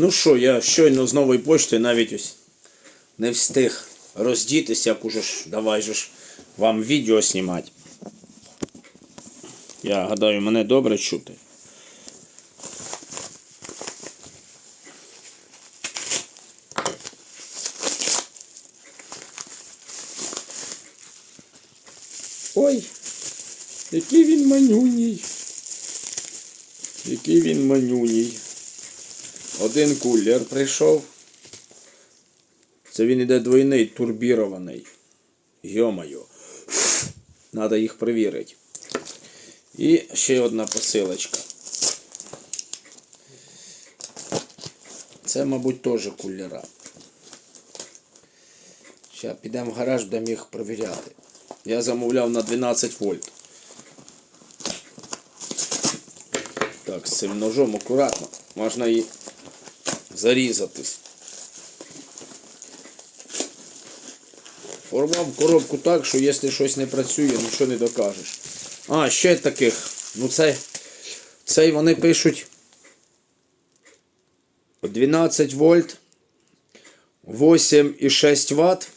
Ну що, я щойно з нової почти навіть ось не встиг роздітись, як уже ж давай же ж вам відео знімати. Я гадаю, мене добре чути. Ой, який він манюній. Який він манюній. Один кулер прийшов. Це він іде двойний, турбірований. Йо-моє. Надо їх перевірити. І ще одна посилочка. Це, мабуть, теж кулера. Зараз підемо в гараж, будемо їх перевіряти. Я замовляв на 12 вольт. Так, з цим ножом акуратно. Можна і зарізатись. Формав коробку так, що якщо щось не працює, нічого не докажеш. А, ще таких. Ну це. Цей вони пишуть 12 вольт, 8,6 Вт.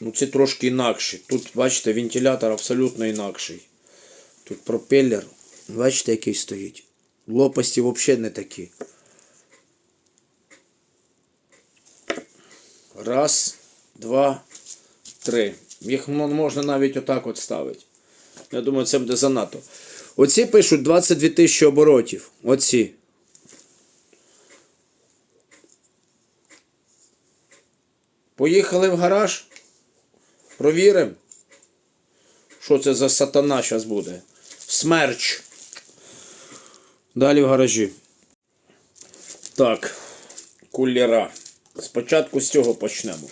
Ну, ці трошки інакші. Тут, бачите, вентилятор абсолютно інакший. Тут пропеллер. Бачите, який стоїть. Лопасті взагалі не такі. Раз, два, три. Їх можна навіть отак от ставити. Я думаю, це буде занадто. Оці пишуть 22 тисячі оборотів. Оці. Поїхали в гараж. Провіримо. Що це за сатана зараз буде? Смерч. Далі в гаражі. Так, кулера. Спочатку з цього почнемо.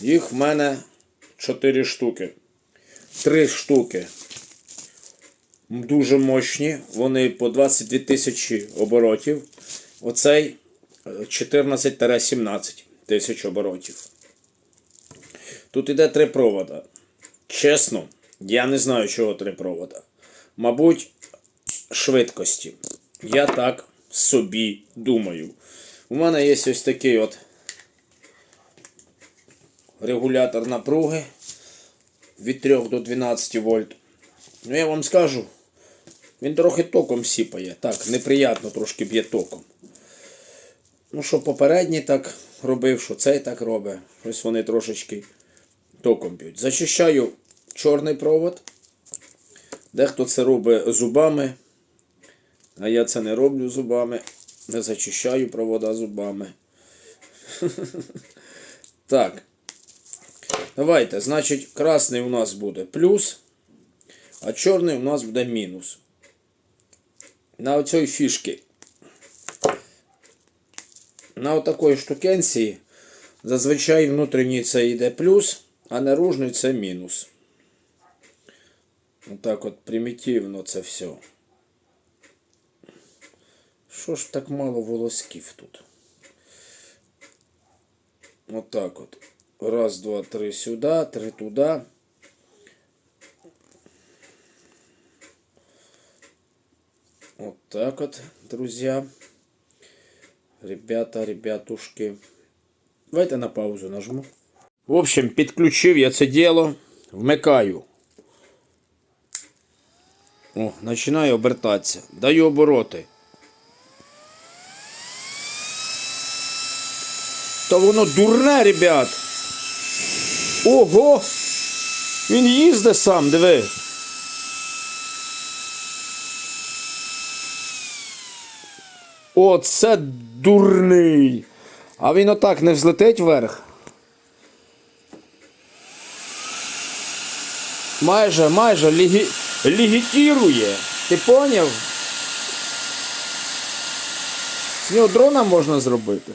Їх в мене 4 штуки. 3 штуки. Дуже мощні. Вони по 22 тисячі оборотів. Оцей е, 14-17 тисяч оборотів. Тут іде три провода. Чесно, я не знаю, чого три провода. Мабуть, швидкості. Я так собі думаю. У мене є ось такий от регулятор напруги від 3 до 12 вольт. Ну, я вам скажу, він трохи током сіпає. Так, неприятно трошки б'є током. Ну, що попередній так робив, що цей так робить. Ось вони трошечки током б'ють. Зачищаю чорний провод. Дехто це робить зубами. А я це не роблю зубами. Не зачищаю провода зубами. Так. Давайте, значить, красний у нас буде плюс, а чорний у нас буде мінус. На оцій фішки. На отакої штукенції зазвичай внутрішній це йде плюс, а наружний це мінус. Отак от примітивно це все. Що ж так мало волосків тут? Отак от. Раз, два, три сюди, три туди. Вот так вот, друзья. Ребята, ребятушки. Давайте на паузу нажму. В общем, підключив я це діло, вмикаю. О, починаю обертатися. Даю обороти. Та воно дурне, ребят. Ого! Він їздить сам, диви. Оце дурний. А він отак не взлетить вверх. Майже, майже лігі... лігітірує. Ти поняв? З нього дрона можна зробити.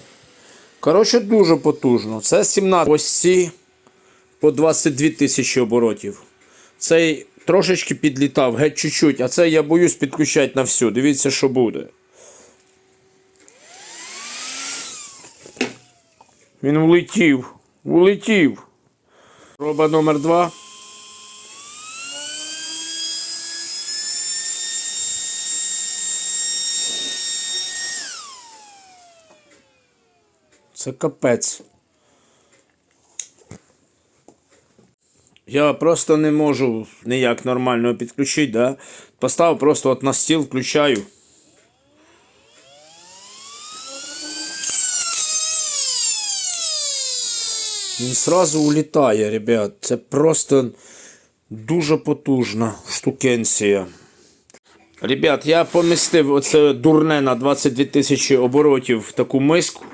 Коротше, дуже потужно. Це 17. Ось ці по 22 тисячі оборотів. Цей трошечки підлітав, геть чуть-чуть, а це я боюсь підключати на всю. Дивіться, що буде. Він улетів. Улетів. Проба номер два. Це капець. Я просто не можу ніяк нормально підключити, да? Поставив просто от на стіл, включаю. Він сразу улітає, ребят. Це просто дуже потужна штукенція. Ребят, я помістив оце дурне на 22 тисячі оборотів в таку миску.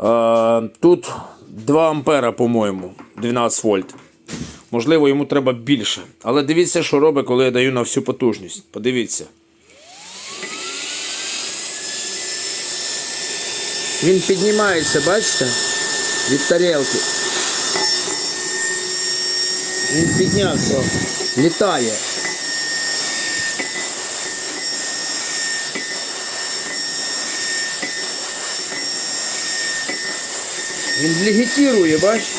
Е, тут 2 ампера, по-моєму, 12 вольт. Можливо, йому треба більше. Але дивіться, що робить, коли я даю на всю потужність. Подивіться. Він піднімається, бачите? Від тарілки. Він піднявся, літає. Він легітірує, бачите?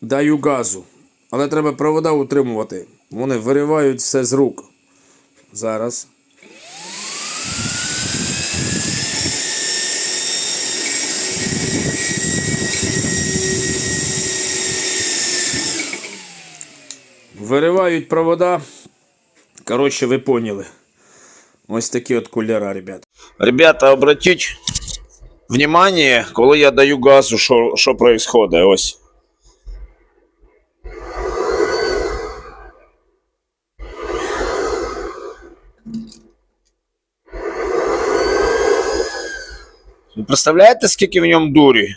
Даю газу. Але треба провода утримувати. Вони виривають все з рук. Зараз. Виривають провода. Коротше, ви поняли. Ось такі от кулера, ребят. Ребята, обратіть внимание, коли я даю газу, що, що происходит. Ось. Ви представляєте, скільки в ньому дурі?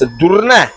Це дурне.